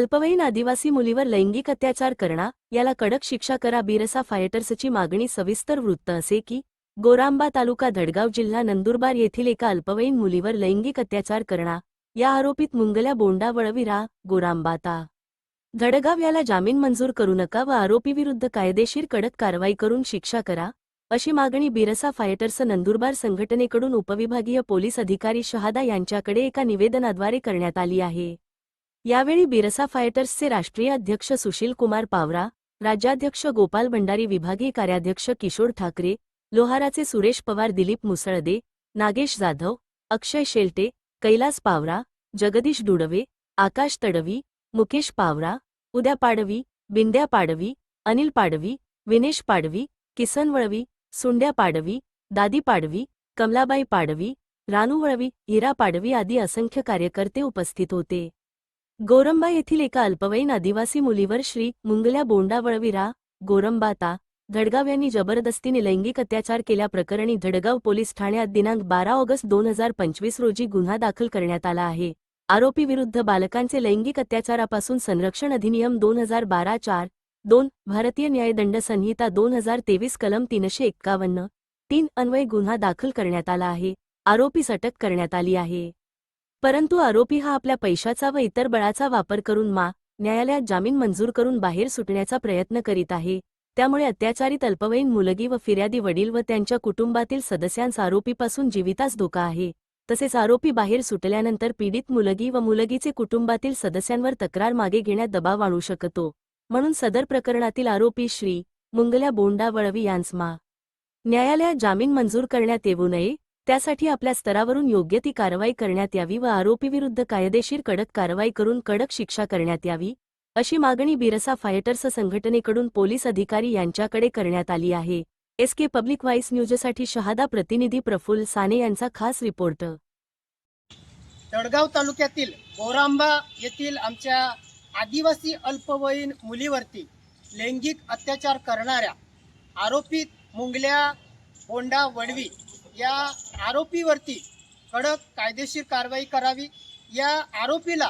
अल्पवयीन आदिवासी मुलीवर लैंगिक अत्याचार करणा याला कडक शिक्षा करा बिरसा फायटर्सची मागणी सविस्तर वृत्त असे की गोरांबा तालुका धडगाव जिल्हा नंदुरबार येथील एका अल्पवयीन मुलीवर लैंगिक अत्याचार करणा या आरोपीत मुंगल्या बोंडा वळविरा गोरांबाता धडगाव याला जामीन मंजूर करू नका व आरोपीविरुद्ध कायदेशीर कडक कारवाई करून शिक्षा करा अशी मागणी बिरसा फायटर्स नंदुरबार संघटनेकडून उपविभागीय पोलीस अधिकारी शहादा यांच्याकडे एका निवेदनाद्वारे करण्यात आली आहे. यावेळी बिरसा फायटर्सचे राष्ट्रीय अध्यक्ष सुशील कुमार पावरा राज्याध्यक्ष गोपाल भंडारी विभागीय कार्याध्यक्ष किशोर ठाकरे लोहाराचे सुरेश पवार दिलीप मुसळदे नागेश जाधव अक्षय शेल्टे कैलास पावरा जगदीश डुडवे आकाश तडवी मुकेश पावरा उद्या पाडवी बिंद्या पाडवी अनिल पाडवी विनेश पाडवी किसन वळवी सुंड्या पाडवी दादी पाडवी कमलाबाई पाडवी रानू वळवी हिरा पाडवी आदी असंख्य कार्यकर्ते उपस्थित होते. गोरंबा येथील एका अल्पवयीन आदिवासी मुलीवर श्री मुंगल्या बोंडा वळविरा गोरंबाता धडगाव यांनी जबरदस्तीने लैंगिक अत्याचार केल्याप्रकरणी धडगाव पोलीस ठाण्यात दिनांक बारा ऑगस्ट दोन हजार पंचवीस रोजी गुन्हा दाखल करण्यात आला आहे. आरोपीविरुद्ध बालकांचे लैंगिक अत्याचारापासून संरक्षण अधिनियम दोन हजार बारा चार दोन भारतीय न्यायदंड संहिता दोन हजार तेवीस कलम तीनशे एक्कावन्न तीन अन्वय गुन्हा दाखल करण्यात आला आहे. आरोपीस अटक करण्यात आली आहे. परंतु आरोपी हा आपल्या पैशाचा व इतर बळाचा वापर करून मा न्यायालयात जामीन मंजूर करून बाहेर सुटण्याचा प्रयत्न करीत आहे. त्यामुळे अत्याचारित अल्पवयीन मुलगी व फिर्यादी वडील व त्यांच्या कुटुंबातील सदस्यांस आरोपीपासून जीवितास धोका आहे. तसेच आरोपी बाहेर सुटल्यानंतर पीडित मुलगी व मुलगीचे कुटुंबातील सदस्यांवर तक्रार मागे घेण्यात दबाव आणू शकतो. म्हणून सदर प्रकरणातील आरोपी श्री मुंगल्या बोंडा वळवी यांस मा न्यायालयात जामीन मंजूर करण्यात येऊ नये त्यासाठी आपल्या स्तरावरून योग्य ती कारवाई करण्यात यावी व आरोपीविरुद्ध कायदेशीर कडक कारवाई करून कडक शिक्षा करण्यात यावी अशी मागणी बिरसा फायटर्स संघटनेकडून पोलीस अधिकारी यांच्याकडे करण्यात आली आहे. एस के पब्लिक व्हाईस न्यूजसाठी शहादा प्रतिनिधी प्रफुल्ल साने यांचा खास रिपोर्ट. तळगाव तालुक्यातील गोरांबा येथील आमच्या आदिवासी अल्पवयीन मुलीवरती लैंगिक अत्याचार करणाऱ्या आरोपीत मुंगल्या बोंडा वडवी या आरोपीवरती कडक कायदेशीर कारवाई करावी. या आरोपीला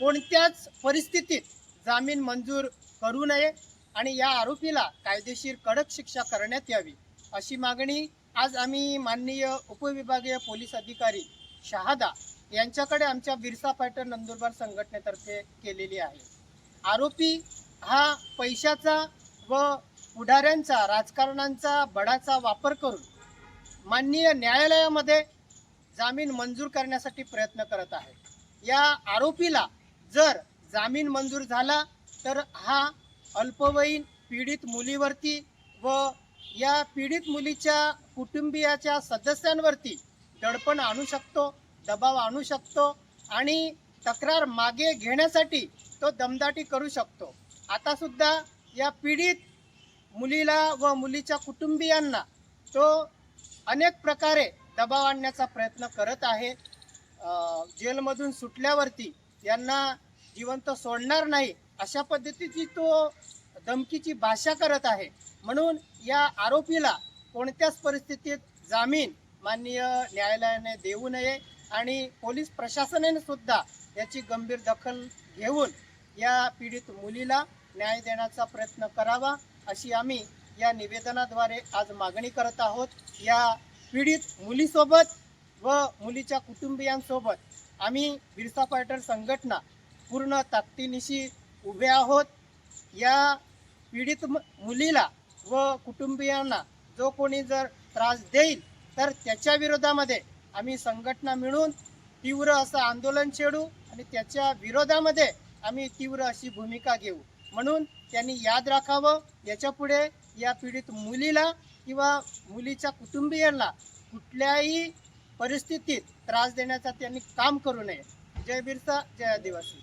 कोणत्याच परिस्थितीत जामीन मंजूर करू नये आणि या आरोपीला कायदेशीर कडक शिक्षा करण्यात यावी अशी मागणी आज आम्ही माननीय उपविभागीय पोलीस अधिकारी शहादा यांच्याकडे आमच्या बिरसा फायटर नंदुरबार संघटनेतर्फे केलेली आहे. आरोपी हा पैशाचा व पुढाऱ्यांचा राजकारणांचा बडाचा वापर करून माननीय न्यायालयामध्ये जामीन मंजूर करण्यासाठी प्रयत्न करत आहे. या आरोपीला जर जामीन मंजूर झाला तर हा अल्पवयीन पीडित मुलीवरती व या पीडित मुलीच्या कुटुंबियाच्या सदस्यांवरती दडपण आणू शकतो दबाव आणू शकतो आणि तक्रार मागे घेण्यासाठी तो दमदाटी करू शकतो. आता सुद्धा या पीडित मुलीला व मुलीच्या कुटुंबियांना तो अनेक प्रकारे दबाव आणण्याचा प्रयत्न करत आहे. जेलमधून सुटल्यावरती यांना जिवंत सोडणार नाही अशा पद्धतीची तो धमकीची भाषा करत आहे. म्हणून या आरोपीला कोणत्याच परिस्थितीत जामीन माननीय न्यायालयाने देऊ नये आणि पोलीस प्रशासनाने सुद्धा याची गंभीर दखल घेऊन या पीडित मुलीला न्याय देण्याचा प्रयत्न करावा अशी आम्ही या निवेदनाद्वारे आज मागणी करत आहोत. या पीडित मुलीसोबत व मुलीच्या कुटुंबियांसोबत आम्ही बिरसा पार्टर संघटना पूर्ण ताकदीनिशी उभे आहोत. या पीडित मु- मुलीला व कुटुंबियांना जो कोणी जर त्रास देईल तर त्याच्या विरोधामध्ये आम्ही संघटना मिळून तीव्र असं आंदोलन छेडू आणि त्याच्या विरोधामध्ये आम्ही तीव्र अशी भूमिका घेऊ. म्हणून त्यांनी याद राखावं. याच्यापुढे या पीडित मुलीला किंवा मुलीच्या कुटुंबियांना कुठल्याही परिस्थितीत त्रास देण्याचा त्यांनी काम करू नये. जय बिरसा जय आदिवासी.